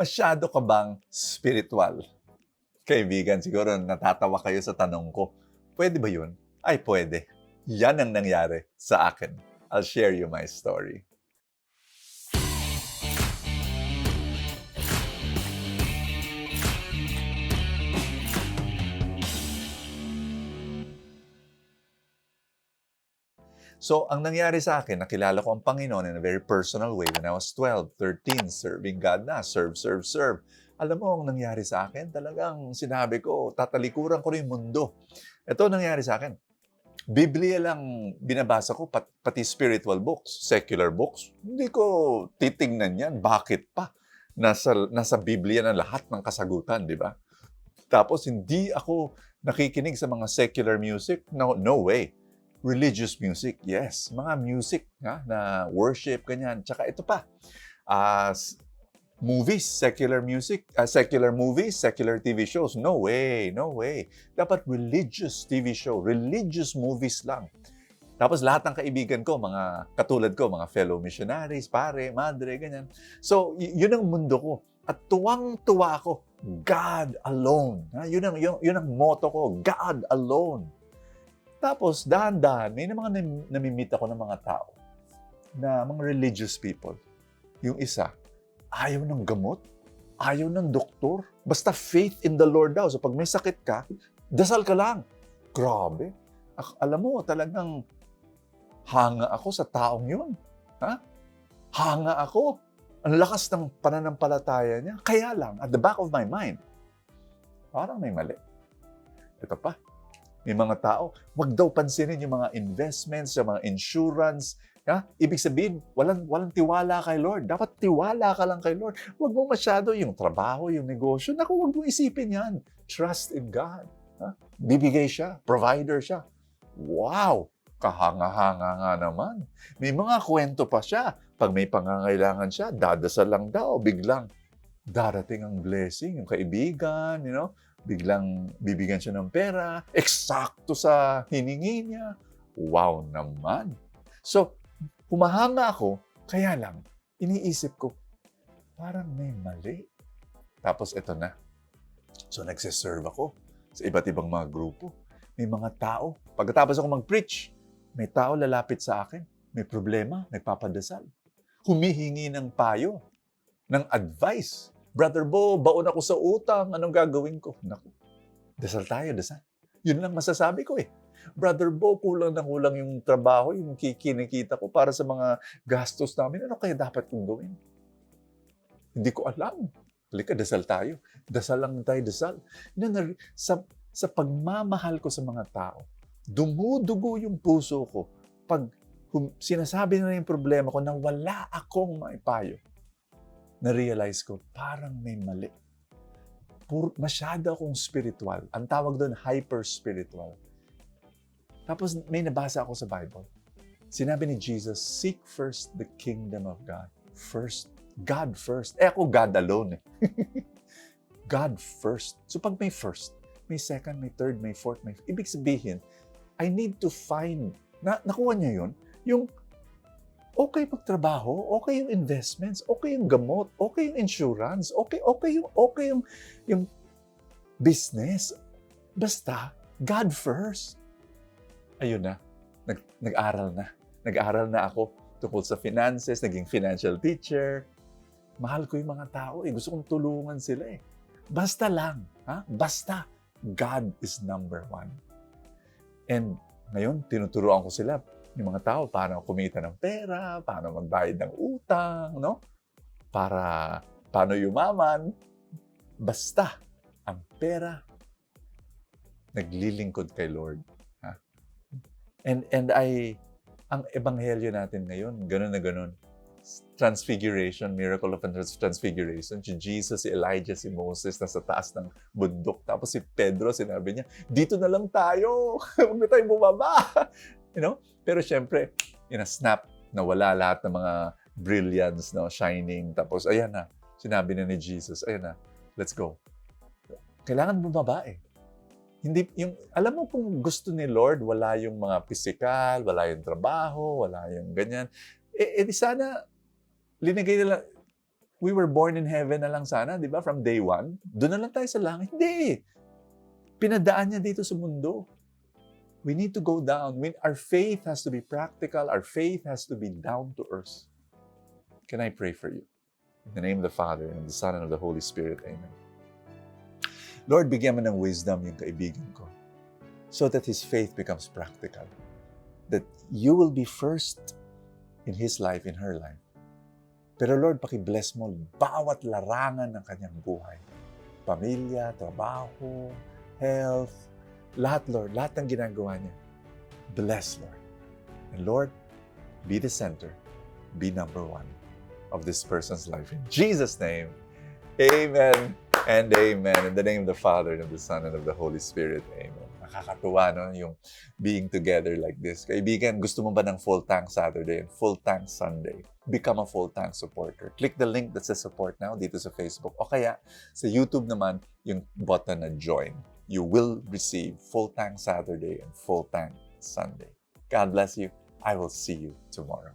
Masyado ka bang spiritual? Kaibigan, siguro natatawa kayo sa tanong ko. Pwede ba yun? Ay, pwede. Yan ang nangyari sa akin. I'll share you my story. So, ang nangyari sa akin, nakilala ko ang Panginoon in a very personal way when I was 12, 13, serving God na, serve, serve, serve. Alam mo, ang nangyari sa akin, talagang sinabi ko, tatalikuran ko rin mundo. Ito ang nangyari sa akin. Biblia lang binabasa ko, pat- pati spiritual books, secular books. Hindi ko titingnan yan. Bakit pa? Nasa, nasa Biblia na lahat ng kasagutan, di ba? Tapos hindi ako nakikinig sa mga secular music. No, no way religious music. Yes, mga music nga, na worship, ganyan. Tsaka ito pa, s- movies, secular music, ah, secular movies, secular TV shows. No way, no way. Dapat religious TV show, religious movies lang. Tapos lahat ng kaibigan ko, mga katulad ko, mga fellow missionaries, pare, madre, ganyan. So, yun ang mundo ko. At tuwang-tuwa ako, God alone. Ha? Yun, ang, yun, yun ang motto ko, God alone. Tapos, dahan-dahan, may mga nam- namimit ako ng mga tao na mga religious people. Yung isa, ayaw ng gamot, ayaw ng doktor, basta faith in the Lord daw. So pag may sakit ka, dasal ka lang. Grabe. Alam mo, talagang hanga ako sa taong yun. Ha? Hanga ako. Ang lakas ng pananampalataya niya. Kaya lang, at the back of my mind, parang may mali. Ito pa, may mga tao, wag daw pansinin yung mga investments, yung mga insurance. Ha? Ibig sabihin, walang, walang tiwala kay Lord. Dapat tiwala ka lang kay Lord. Huwag mo masyado yung trabaho, yung negosyo. Naku, huwag mo isipin yan. Trust in God. Ha? Bibigay siya. Provider siya. Wow! Kahanga-hanga nga naman. May mga kwento pa siya. Pag may pangangailangan siya, dadasal lang daw. Biglang darating ang blessing, yung kaibigan, you know, biglang bibigyan siya ng pera, eksakto sa hiningi niya. Wow naman. So, humahanga ako, kaya lang, iniisip ko, parang may mali. Tapos ito na. So, nagsiserve ako sa iba't ibang mga grupo. May mga tao. Pagkatapos ako mag-preach, may tao lalapit sa akin. May problema, nagpapadasal. Humihingi ng payo, ng advice. Brother Bo, baon ako sa utang. Anong gagawin ko? Naku, dasal tayo, dasal. Yun lang masasabi ko eh. Brother Bo, kulang na kulang yung trabaho, yung kikinikita ko para sa mga gastos namin. Ano kaya dapat kong gawin? Hindi ko alam. Halika, dasal tayo. Dasal lang tayo, dasal. Sa, sa pagmamahal ko sa mga tao, dumudugo yung puso ko pag hum, sinasabi na yung problema ko na wala akong maipayo na-realize ko, parang may mali. Pur, masyado akong spiritual. Ang tawag doon, hyper-spiritual. Tapos may nabasa ako sa Bible. Sinabi ni Jesus, seek first the kingdom of God. First, God first. Eh ako, God alone eh. God first. So pag may first, may second, may third, may fourth, may... Ibig sabihin, I need to find... Na, nakuha niya yun? Yung okay magtrabaho, okay yung investments, okay yung gamot, okay yung insurance, okay okay yung okay yung yung business. Basta God first. Ayun na. Nag, nag-aral na. Nag-aral na ako tungkol sa finances, naging financial teacher. Mahal ko yung mga tao eh. Gusto kong tulungan sila eh. Basta lang. Ha? Basta. God is number one. And ngayon, tinuturuan ko sila yung mga tao paano kumita ng pera, paano magbayad ng utang, no? Para paano yumaman. Basta ang pera naglilingkod kay Lord. Ha? And and I ang ebanghelyo natin ngayon, ganun na ganun. Transfiguration, miracle of trans- transfiguration. Si Jesus, si Elijah, si Moses nasa taas ng bundok. Tapos si Pedro, sinabi niya, dito na lang tayo. Huwag na tayo bumaba. You know? Pero syempre, in a snap, nawala lahat ng mga brilliance, no, shining. Tapos, ayan na, sinabi na ni Jesus, ayan na, let's go. Kailangan bumaba eh. Hindi, yung, alam mo kung gusto ni Lord, wala yung mga physical, wala yung trabaho, wala yung ganyan. Eh, eh sana, linagay nila, we were born in heaven na lang sana, di ba? From day one. Doon na lang tayo sa langit. Hindi. Pinadaan niya dito sa mundo. We need to go down. We, our faith has to be practical. Our faith has to be down to earth. Can I pray for you? In the name of the Father, and the Son, and of the Holy Spirit. Amen. Lord, bigyan mo ng wisdom yung kaibigan ko so that his faith becomes practical. That you will be first in his life, in her life. Pero Lord, pakibless mo bawat larangan ng kanyang buhay. Pamilya, trabaho, health, lahat Lord, lahat ng ginagawa niya. Bless Lord. And Lord, be the center, be number one of this person's life. In Jesus' name, Amen and Amen. In the name of the Father, and of the Son, and of the Holy Spirit. Amen. Nakakatuwa, no? Yung being together like this. Kaibigan, gusto mo ba ng full tank Saturday and full tank Sunday? Become a full tank supporter. Click the link that says support now dito sa Facebook. O kaya, sa YouTube naman, yung button na join. You will receive full tank Saturday and full tank Sunday. God bless you. I will see you tomorrow.